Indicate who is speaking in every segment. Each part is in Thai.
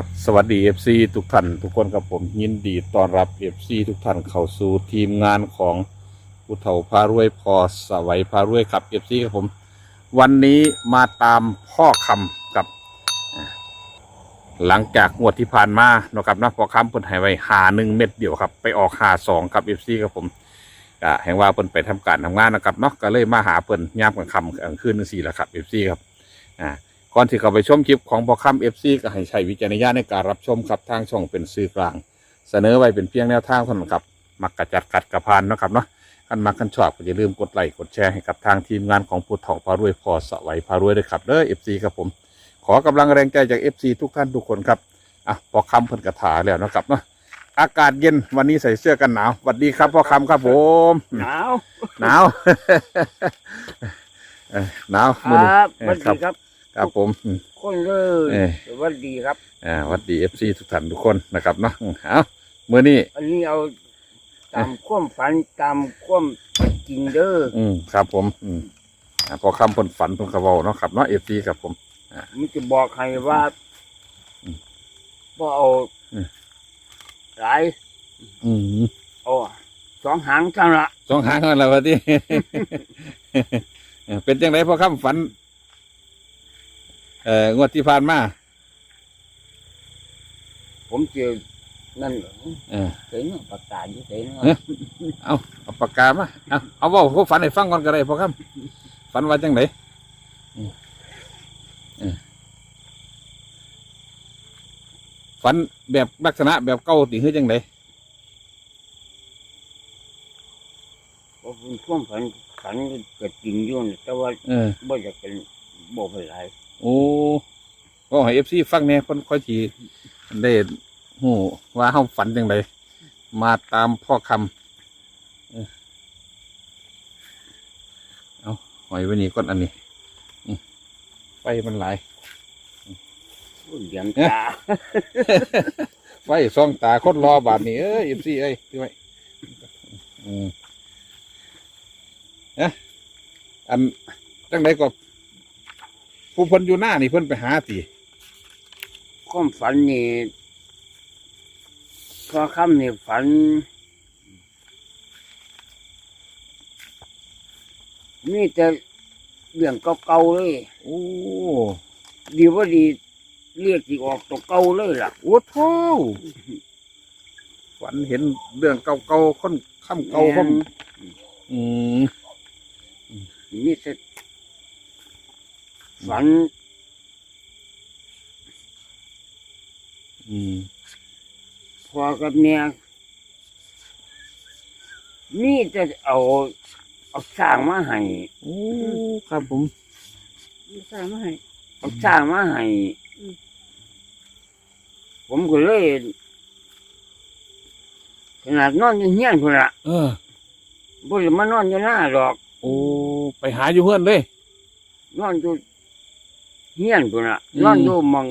Speaker 1: ครับสวัสดี FC ทุกท่านทุกคนครับผมยินดีต้อนรับ FC ทุกท่านเข้าสู่ทีมงานของผู้เฒ่าพารวยพอสวัยพารวยครับ FC ครับผม วันนี้มาตามพ่อคำกับ หลังจากงวดที่ผ่านมาเนาะครับนาะพ่อคำเพิ่นให้ไว้หาหนึ่งเม็ดเดียวครับ ไปออกหาสองครับ FC ครับผมก็แห่งว่าเพิ่นไปทำการทำงานนะครับเนาะก็เลยมาหาเพิ่นยามกลางค่ำกลางคืนจังซี่แหละครับ FC ครับอ่า ก่อนที่เข้าไปชมคลิปของพอค่ำเอฟซีก็ให้ใช้วิจารณญาณในการรับชมครับทางช่องเป็นสื่อกลาง เสนอไว้เป็นเพียงแนวทางเท่านั้นครับมักกระจัดกัดกระพานเนาะครับเนาะคันมักคันชอบก็อย่าลืมกดไลค์กดแชร์ให้กับทางทีมงานของผู้เฒ่าพารวยพอสวัยพารวยด้วยครับเด้อเอฟซีครับผม ขอกำลังแรงใจจากเอฟซีทุกท่านทุกคนครับอะพอคำเพิ่นกระถาแล้วเนาะครับเนาะอากาศเย็นวันนี้ใส่เสื้อกันหนาวสวัสดีครับพ่อคำครับผม
Speaker 2: หนาว
Speaker 1: หนาวเอ้ยหนาว
Speaker 2: ค
Speaker 1: มื้อ
Speaker 2: รั
Speaker 1: นี้
Speaker 2: บสวัสดีครับ
Speaker 1: ครับผม
Speaker 2: คนเล
Speaker 1: เอ้
Speaker 2: ย
Speaker 1: ย
Speaker 2: สวัสดีครับ
Speaker 1: อ่าหวัดดีเอฟซีทุกท่านทุกคนนะครับเนาะอืมเอาเมื่อนี้
Speaker 2: อันนี้เอาตามความฝันตามความจริงเด้อ
Speaker 1: อืมครับผม อืมอ่าพอคำผลฝันผลกระเวาเนาะครับเนาะเอฟซีครับผม
Speaker 2: มันจะบอกให้ว่า
Speaker 1: อืม
Speaker 2: ว่าเอา
Speaker 1: อืม
Speaker 2: หลาย
Speaker 1: อืม
Speaker 2: เอาสองหางเท่านั้นละ
Speaker 1: สองหางกันแล้ววะที่เออเป็นจังไรพอคำฝัน เอ่องวดที่ผ่านมา
Speaker 2: ผมเจอนั่นเหรอ
Speaker 1: เออ
Speaker 2: เห็นปากกาอยู่เห็น
Speaker 1: เอ๊ะ เอาเอาปากกามาเอาเอาเว่าเขาฝันให้ฟังก่อนก็ได้พอคำฝันว่าจังไรอืมเออฝันแบบลักษณะแบบเก่าติคือจังไร
Speaker 2: ผมเป็นความฝันฝันเกิดจริงอยู่นะแต่ว่า
Speaker 1: เออ
Speaker 2: บ่จะเป็นบ่เป็นไร
Speaker 1: โอ้ก็ให้เอฟซีฟังแหน่เพิ่นค่อยทีได้หูว่าเฮาฝันจังไดมาตามพ่อคำเออเอาหอยไว้นี่ก่อนอันนี้อืมไฟมันหลาย
Speaker 2: เลี้ยงตา
Speaker 1: ไฟส่องตาคนรอบาดนี้เอ้ยเอฟซีเอ้ยพี่ไว้อืมเอ๊ะอันจังไดก็ ผู้เพิ่นอยู่หน้านี่เพิ่นไปหาติ
Speaker 2: ความฝันนี่พอค่ำนี่ฝันมีแต่เรื่องเก่าๆเลย
Speaker 1: โอ้
Speaker 2: ดีว่าดีเรียกที่ออกตัวเก่าเลยล่ะ
Speaker 1: โอ้โทฝันเห็นเรื่องเก่าๆคนข้ามเก่าคนอืม
Speaker 2: มีแต่ ฝัน
Speaker 1: อืม
Speaker 2: พอกับเมียมีแต่เอาเอาสร้างมาให้
Speaker 1: โอ้ครับผม
Speaker 3: มีสามมาให้
Speaker 2: เอาสร้างมาให้
Speaker 3: อืม
Speaker 2: ผมก็เลยขนาดนอนอยู่เฮียนพุ่นละ
Speaker 1: เออ
Speaker 2: บ่ได้มานอนอยู่หน้าหรอก
Speaker 1: โอ้ ไปหาอยู่เพื่อนเลย
Speaker 2: นอนอยู่ เฮียนพุ่นละ
Speaker 1: อืม
Speaker 2: นอนอยู่หมอง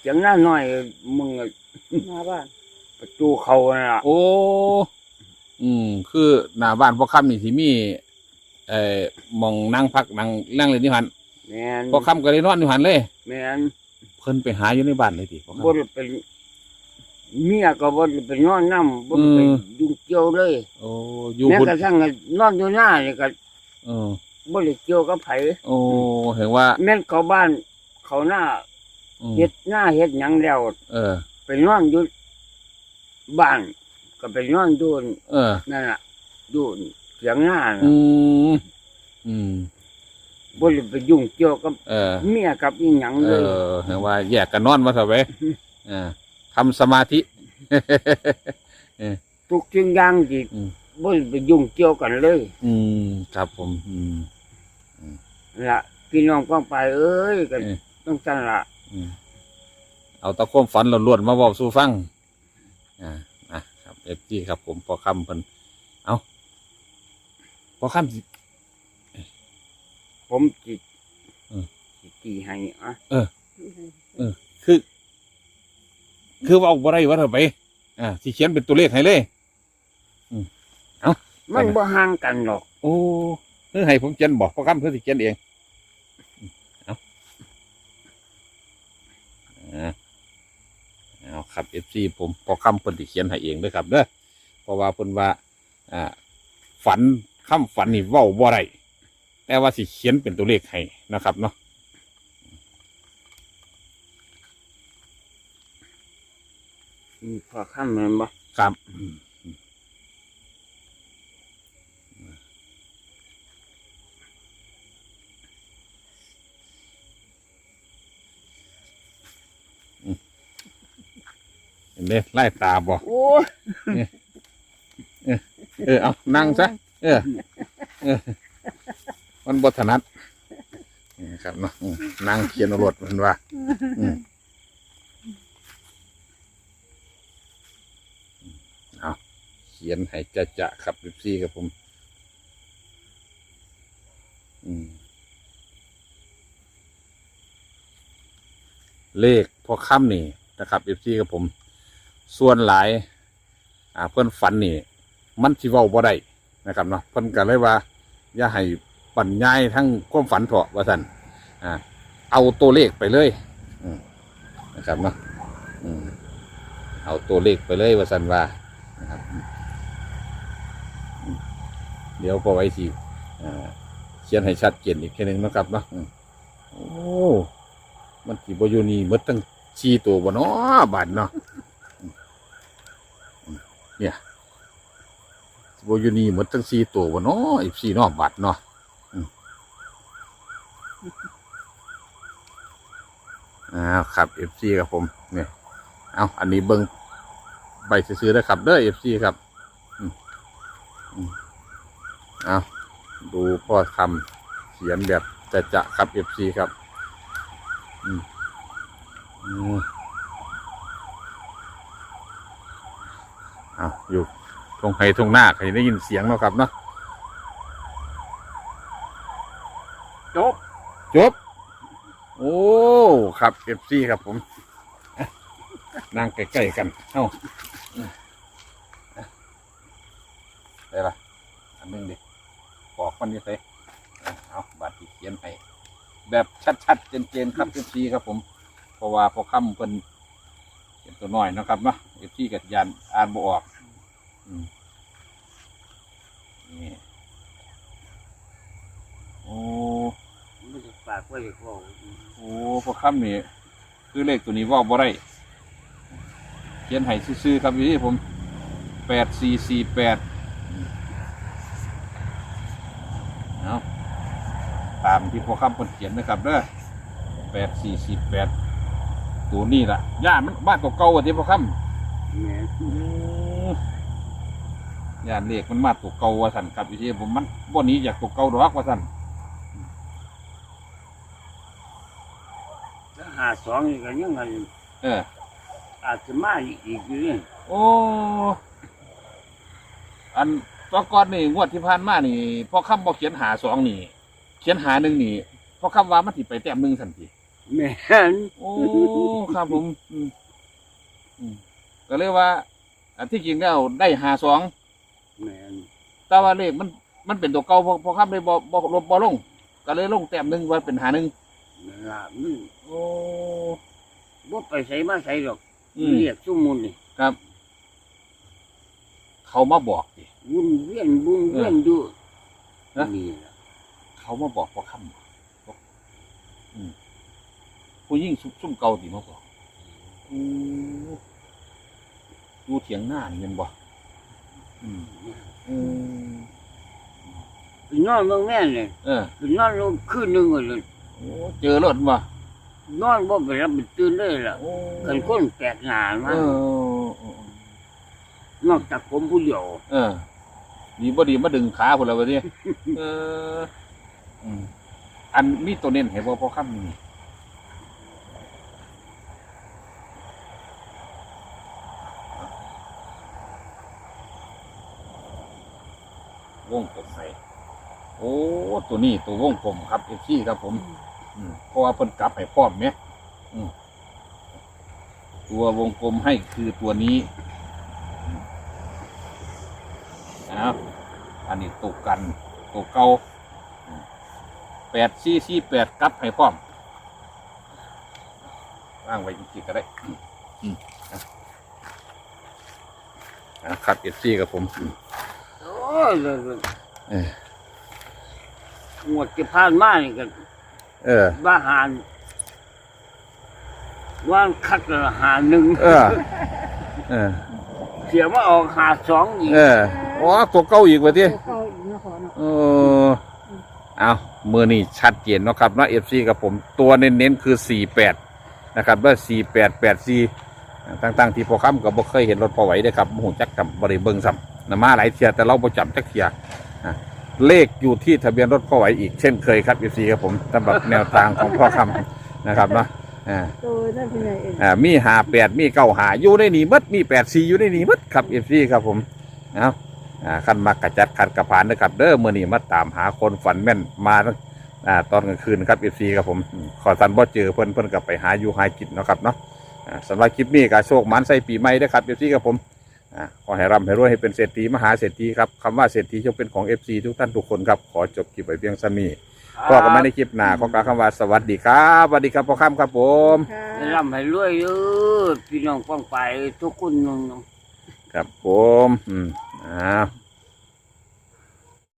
Speaker 2: เสียงหน้าน้อยมึง
Speaker 3: หน้าบ้าน
Speaker 2: ประตูเขาน่ะ
Speaker 1: โอ้ อืม คือหน้าบ้านพ่อค่ำนี่ที่มี เอ่อหมองนั่งพักนั่งนั่งเล่นที่หัน
Speaker 2: แม่น
Speaker 1: พ่อค่ำก็เลยนอนอยู่หันเลย
Speaker 2: แม่น
Speaker 1: เพิ่นไปหาอยู่ในบ้านเลยทีพ่อ
Speaker 2: บ่
Speaker 1: ค่ำ
Speaker 2: ได้เป็นเมียก็บ่ได้ไปนอนนำบ่ได้ไป
Speaker 1: อืม
Speaker 2: ยุ่งเกี่ยวเลย
Speaker 1: โอ้อยู่
Speaker 2: แม้
Speaker 1: พุ่น
Speaker 2: กระทั่งนอนอยู่หน้านี่ก็
Speaker 1: เออ
Speaker 2: บ่ได้เกี่ยวกับไผ
Speaker 1: โอ้เห็นว่า
Speaker 2: แม่นเขาบ้าน เขาหน้า
Speaker 1: อืม
Speaker 2: เฮ็ดหน้าเฮ็ดหยังแล้ว
Speaker 1: เออ
Speaker 2: ไปนอนอยู่บ้าน ก็ไปนอนดูน
Speaker 1: เออ
Speaker 2: นั่นน่ะดูนเสียงหน้าน่ะ
Speaker 1: อืมอืม
Speaker 2: บ่ได้ไปยุ่งเกี่ยวกับ
Speaker 1: เออ
Speaker 2: เมียกับอีหยัง
Speaker 1: เอ
Speaker 2: เลย
Speaker 1: อเห็นว่าแยกกันนอนมาเถอะเว้ยเออทำสมาธิ
Speaker 2: ทุกสิ่งอย่างที่
Speaker 1: อืม
Speaker 2: บ่ได้ไปยุ่งเกี่ยวกันเลย
Speaker 1: อืมครับผม อืม
Speaker 2: ล่ะพี่น้องฟังไปเอ้ยก็
Speaker 1: เออ
Speaker 2: ต้องสั่นล่ะ
Speaker 1: อืมเอาตะความฝันล้วนๆมาบอกสู่ฟัง อ่านะครับเอฟจีครับผมพอคำเพิ่นเอาพอคำสิ
Speaker 2: ผมสิ
Speaker 1: เออ
Speaker 2: สิตีให้อะ
Speaker 1: คือ คือเว่าบ่ได้ว่าเถอะไป อ่าสิเขียนเป็นตัวเลขให้เลย
Speaker 2: มันบ่ห่างกันหรอก
Speaker 1: โอ้เพื่อให้ผมเขียนบอกพอคำเพื่อสิเขียนเองอืมเอาอ่านะครับเอฟซีผมพอคำเพิ่นที่เขียนให้เองเด้วยครับเด้อเพราะว่าเพิ่นว่าอ่า ฝันคำฝันนี่เว้าบ่ได้แต่ว่าสิเขียนเป็นตัวเลขให้นะครับเนาะ
Speaker 2: มีพอข้ามแม่นบ่
Speaker 1: ครับ ห็นไหมไล่ตาบ่
Speaker 2: โอ้ย
Speaker 1: เออเอานั่งซะเออเออ มันบถนัดนี่ครับเนาะอืมนั่งเขียนเอารถมันว่าอืมเอาเขียนให้จะจะๆครับบิซี่กับผม อืม เลขพอค่ำนี่นะครับเอฟซีกับผม ส่วนหลาย อ่าเพื่อนฝันนี่ มันสิเว้าบ่ได้นะครับเนาะเพิ่นก็เลยว่า อย่าให้บรรยายทั้งความฝันเถาะว่าซั่นอ่าเอาตัวเลขไปเลยอืมนะครับเนาะอืมเอาตัวเลขไปเลยว่าซั่นว่านะครับเดี๋ยวพอไว้สิอ่าเขียนให้ชัดเจนอีกทีหนึงนะครับเนาะอืมโอ้มันสิบ่อยู่นี่หมดทั้งสี่ตัวบ่เนาะบาดเนาะ เนี่ยโบอยูนี่หมดทั้งสี่ตัววะเนาะอีสี่เนาะบัตรเนาะอ้าวครับเอฟซีครับผมเนี่ยเอาอันนี้เบิ้งใบซื้อๆนะครับเด้อเอฟซีครับเอาดูพ่อคำเขียนแบบจะจะๆครับเอฟซีครับ อืมอืม เอาอยู่ทงไฮทงหน้าใครได้ยินเสียงเนาะครับเนาะ
Speaker 2: จบ
Speaker 1: จบ โอ้ครับเอฟซีครับผมอะนั่งใกล้ๆกันเอ้าได้ละอันหนึงดิบอกมันนี่เลยเอาบัตรที่เขียนให้แบบชัดๆเจนๆครับเอฟซีครับผมเพราะว่าพอค่ำเพิ่น เขียนตัวน้อยนะครับเนาะเอฟซีกับยานอ่านบออกอืมนี่โอ้
Speaker 2: มันจะฝากไว้ให้เขา
Speaker 1: โอ้พอค่ำนี่คือเลขตัวนี้ว่าบ่ได้เขียนให้ซื่อๆครับอยู่ที่ผมแปดสี่สี่แปดเอาตามที่พอค่ำคนเขียนนะครับเด้อแปดสี่สี่แปด ตัวนี้ล่ะย่านมันบ้านเก่าๆอะที่พอค่ำ
Speaker 2: แม่น
Speaker 1: ย่านเลขมันมาตัวเก่าว่าสันครับอยู่ที่ผมมันบ่หนี้อยากตัวเก่าดอกว่าสัน
Speaker 2: ถ้าหาสองนี่ก็ยังไง
Speaker 1: เออ
Speaker 2: อาจจะมาอีกอยู่นี่
Speaker 1: โอ้อันตอนก่อนนี่งวดที่ผ่านมานี่พอคำบอกเขียนหาสองนี่ เขียนหาหนึ่งนี่พอคำว่ามันสิไปแต้มหนึ่งทันที
Speaker 2: แม่น
Speaker 1: โอ้ครับผมอืมอืมก็เลยว่าอันที่จริงแล้วได้หาสอง
Speaker 2: แม่น
Speaker 1: แต่ว่าเลขมันมันเป็นตัวเก่าพอพอคำเลยบ่บ่ลบบ่ลง ก็เลยลงแต้มหนึ่งไว้เป็นหาหนึ่ง
Speaker 2: นั่นล่ะมัน
Speaker 1: โอ้
Speaker 2: บ่ไปใส่มาใส่ดอก
Speaker 1: อืม
Speaker 2: เรียกซุ่มมุนนี่
Speaker 1: ครับ เขามาบอกดิ
Speaker 2: วุ่นเวียนวุ่นเวียนอยู่
Speaker 1: นะ
Speaker 2: นี่ล่ะ
Speaker 1: เขามาบอกพอคำบอกอืม ผู้ยิ่งซุ่มซุ่มเก่าติมาบอกอืมดูเถียงหน้านี่แมันบอกอืมอืม
Speaker 2: ไปนอนเมืองแม่นเลย
Speaker 1: เออ
Speaker 2: ไปนอนลงคืนหนึงเลย
Speaker 1: โอ้เจอรถบ่
Speaker 2: นอนบ่ไปรับไปตื่นเลยล่ะ
Speaker 1: โอ้
Speaker 2: กันคนแปลกหน้า
Speaker 1: เอ
Speaker 2: มา
Speaker 1: อเออเออน
Speaker 2: อกจากผมผู้เดียว
Speaker 1: เออดีบ่ดีมาดึงขาพวกเราไปดิเอออืมอันมีตัวเน้นให้บ่พอคำนี่ วงกลมให้โอ้ตัวนี้ตัววงกลมครับเอฟซีครับผมอืมเพราะว่าเพิ่นกลับให้พร้อมเนี่ยอืมตัววงกลมให้คือตัวนี้อ้าวอันนี้ตกกันตัวเก่าแปดสี่สี่แปดกลับให้พร้อมว่างไว้จริงๆก็ได้อืมอะนะครับเอฟซีกับผม
Speaker 2: โอ้ ยเลย
Speaker 1: เออ
Speaker 2: หมดที่ผ่านมานี่กัน
Speaker 1: เออ
Speaker 2: บ้าหานว่านคัดละหาหนึ่ง
Speaker 1: เออ เออ
Speaker 2: เสียมาออกหาสองอีก
Speaker 1: เอออ๋อตัวเก่าอีกว่าที่
Speaker 3: ตัวเก่าอีกเนาะขอเนาะ
Speaker 1: เออเอามือนี่ชัดเจนเนาะครับเนาะเอฟซีกับผมตัวเน้นๆคือสี่แปดนะครับว่าสี่แปดแปดสี่ตั้งๆที่พอค้ำกับบ่เคยเห็นรถพอไหวเด้อครับหูจักกับบริเบิงซ้ำ นะมาหลายเทียแต่เราบ่จำจักเทียอะเลขอยู่ที่ทะเบียนรถพ่อไหวอีกเช่นเคยครับเอฟซีครับผมสำหรับแนวทางของพ่อคำนะครับเนาะอ่า
Speaker 3: ตัวนั่นเป็นไงเอง
Speaker 1: อ่ามีหาแปดมีเก้าหาอยู่ในนี้หมดมีแปดสี่อยู่ในนี้หมดครับเอฟซีครับผมเอาอ่าขั้นมากระจัดขัดกระผานนะครับเด้อมื่อนี้มาตามหาคนฝันแม่นมาอ่าตอนกลางคืนครับเอฟซีครับผมอืมขอสันบ่เจอเพิ่นเพิ่นกับไปหาอยู่หากินเนาะครับเนาะอ่าสำหรับคลิปนี้ก็โชคหมันใส่ปีใหม่เด้อครับเอฟซีครับผม อ่าขอให้ร่ำให้รวยให้เป็นเศรษฐีมหาเศรษฐีครับคำว่าเศรษฐีจงเป็นของเอฟซีทุกท่านทุกคนครับขอจบคลิปไปเพียงสนี้พอกันไม่ในคลิปหน้าขอกล่าวคำว่าสวัสดีครับสวัสดีครับพ่อค่ำครับผม
Speaker 3: ค่ะ
Speaker 2: ให้ร่ำให้รวยเออพี่น้องป้องไปทุกคนน้อง
Speaker 1: ครับผม อืมอ้าว